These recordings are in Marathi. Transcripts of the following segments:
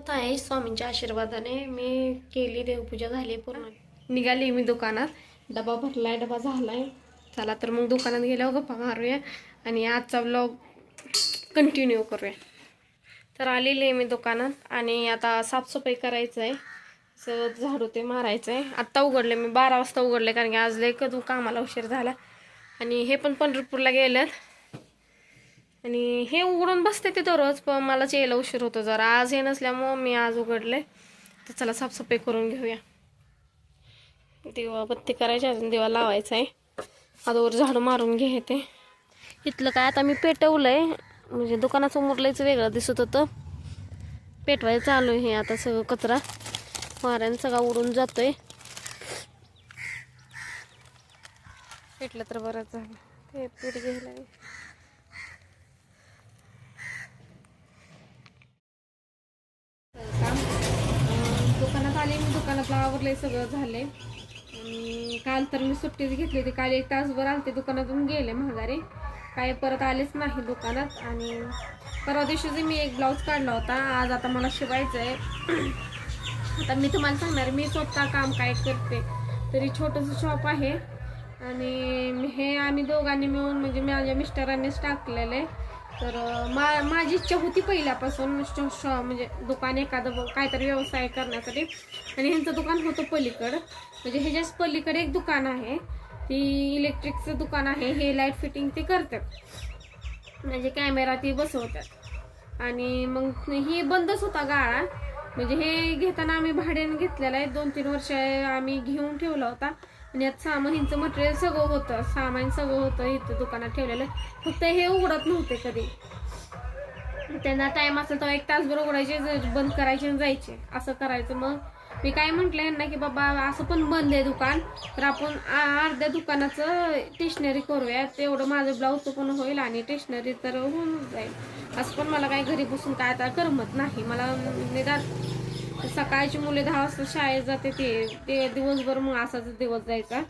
आता आहे स्वामींच्या आशीर्वादाने. मी केली देवपूजा झाली पूर्ण. निघाली मी दुकानात. डबा भरलाय डबा झालाय. चला तर मग दुकानात गेल्यावर गप्पा मारूया आणि आजचा ब्लॉग कंटिन्यू करूया. तर आलेली आहे मी दुकानात आणि आता साफसफाई करायचं आहे असं झाडू ते मारायचं आहे आत्ता उघडले मी बारा वाजता उघडले कारण की आज लय कधू कामाला उशीर झाला. आणि हे पण पंढरपूरला गेलं आणि हे उघडून बसते ते दररोज पण मलाच यायला उशीर होतो जरा. आज हे नसल्यामुळं मी आज उघडले. तर चला साफसफाई करून घेऊया. दिवा बत्ती करायची अजून. दिवा लावायचा आहे अगोदर झाडू मारून घेते. इथलं काय आता मी पेटवलंय. म्हणजे दुकानासमोर लयच वेगळं दिसत होतं. पेटवायचं चालू आहे हे आता सगळं कचरा. वाऱ्यानं सगळा उडून जातोय. पेटलं तर बरंच झालं. ते पेट घ्यायला काम अं, दुकानात आले मी दुकानातलं सगळं झाले आणि काल तर मी सुट्टीच घेतली होती. काल एक तासभर आलते दुकानातून गेले महागारी काय परत आलेच नाही दुकानात. आणि परवा दिवशी मी एक ब्लाऊज काढला होता. आज आता मला शिवायचं आहे आता मी तुम्हाला सांगणार मी स्वतः काम काय करते तरी छोटंसं शॉप आहे. आणि हे आम्ही दोघांनी मिळून म्हणजे माझ्या मिस्टरांनीच टाकलेलं आहे तर मा माझी इच्छा होती पहिल्यापासून म्हणजे दुकान एखादं काहीतरी व्यवसाय करण्यासाठी. आणि ह्यांचं दुकान होतं पलीकड. म्हणजे ह्याच्याच पलीकडे एक दुकान आहे ती इलेक्ट्रिकचं दुकान आहे हे लाइट फिटिंग ते करतात. म्हणजे कॅमेरा ते बसवतात. आणि मग ही बंदच होता गाळा. म्हणजे हे घेताना आम्ही भाड्याने घेतलेला आहे. दोन तीन वर्ष आम्ही घेऊन ठेवला होता. आणि यात सामान हिंचं मटेरियल सगळं होतं. सामान सगळं होतं इथं दुकानात ठेवलेलं. फक्त हे उघडत नव्हते कधी. त्यांना टाइम असेल तर एक तासभर उघडायचे बंद करायचे आणि जायचे. असं करायचं मग. मी काय म्हटलं यांना की बाबा असं पण बंद आहे दुकान. तर आपण अर्ध्या दुकानाचं स्टेशनरी करूया. तेवढं माझं ब्लाऊजचं पण होईल आणि स्टेशनरी तर होऊन जाईल. असं पण मला काही घरी बसून काय आता करमत नाही. मला निदान सकाळची मुले दहा वाजता शाळेत जाते ते. ते दिवसभर मग असाच दिवस जायचा.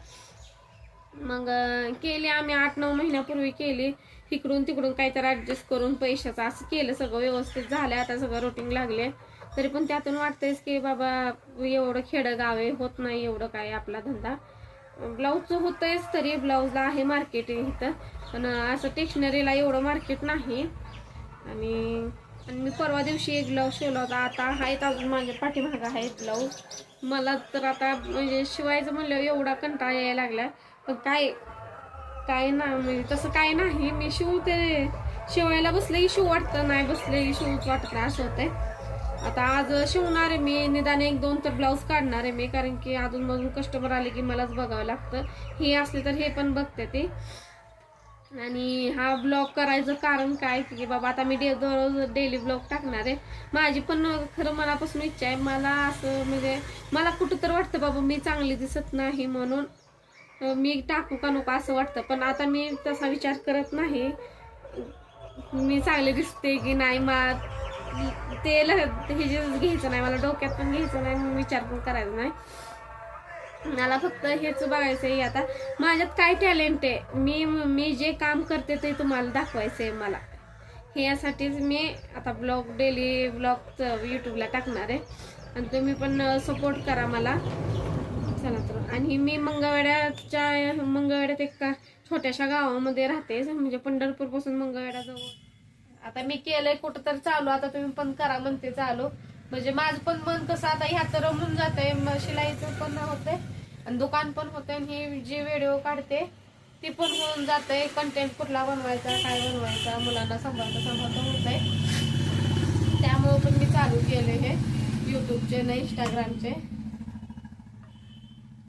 मग केली आम्ही आठ नऊ महिन्यापूर्वी केली. इकडून तिकडून काहीतरी ॲडजस्ट करून पैशाचं असं केलं सगळं व्यवस्थित. झालं आता सगळं रोटिंग लागले. तरी पण त्यातून वाटतंयच की बाबा एवढं खेडं आहे होत नाही एवढं काय आपला धंदा. ब्लाऊजचं होतंयच तरी ब्लाऊजला आहे मार्केट इथं. पण असं टेक्शनरीला एवढं मार्केट नाही. आणि आणि मी परवा दिवशी एक ब्लाऊज शिवला होता. आता आहेत अजून माझ्या पाठीमागं आहेत ब्लाऊज मला तर आता म्हणजे शिवायचं म्हणलं एवढा कंटाळा यायला लागला पण काय काय ना म्हणजे तसं काय नाही. मी शिवते. शिवायला बसलंही शिव वाटतं नाही बसलं की शिवच वाटत नाही असं होतंय. आता आज शिवणार आहे मी. निदान एक दोन तर ब्लाऊज काढणार आहे मी. कारण की अजून मधून कस्टमर आले की मलाच बघावं लागतं. हे असले तर हे पण बघते ते. आणि हा ब्लॉग करायचं कारण काय? की बाबा आता मी डे दररोज डेली ब्लॉग टाकणार आहे. माझी पण खरं मनापासून इच्छा आहे. मला असं म्हणजे मला कुठं तर वाटतं बाबा मी चांगली दिसत नाही म्हणून मी टाकू का नको असं वाटतं. पण आता मी तसा विचार करत नाही. मी चांगले दिसते की नाही? मा ते ल- हे जे घ्यायचं नाही मला डोक्यात पण घ्यायचं नाही विचार पण करायचा नाही. मला फक्त हेच बघायचं आहे आता. माझ्यात काय टॅलेंट आहे? मी मी जे काम करते ते तुम्हाला दाखवायचं आहे मला. हे यासाठीच मी आता ब्लॉग डेली ब्लॉग यूट्यूबला टाकणार आहे. आणि तुम्ही पण सपोर्ट करा मला. चला तर. आणि मी मंगळवेड्याच्या मंगळवेड्यात का छोट्याशा गावामध्ये राहते. म्हणजे पंढरपूरपासून मंगळवेड्याजवळ. आता मी केलंय कुठं तर चालू. आता तुम्ही पण करा म्हणते चालू. म्हणजे माझं पण मन कसं आता ह्यात रमून जात आहे शिलाईचं पण होतंय आणि दुकान पण होतंय आणि हे जे व्हिडिओ काढते ती पण होऊन जातंय. कंटेंट कुठला बनवायचा काय बनवायचा मुलांना सांभाळता सांभाळता आहे त्यामुळं पण मी चालू केले हे युट्यूबचे ना इंस्टाग्रामचे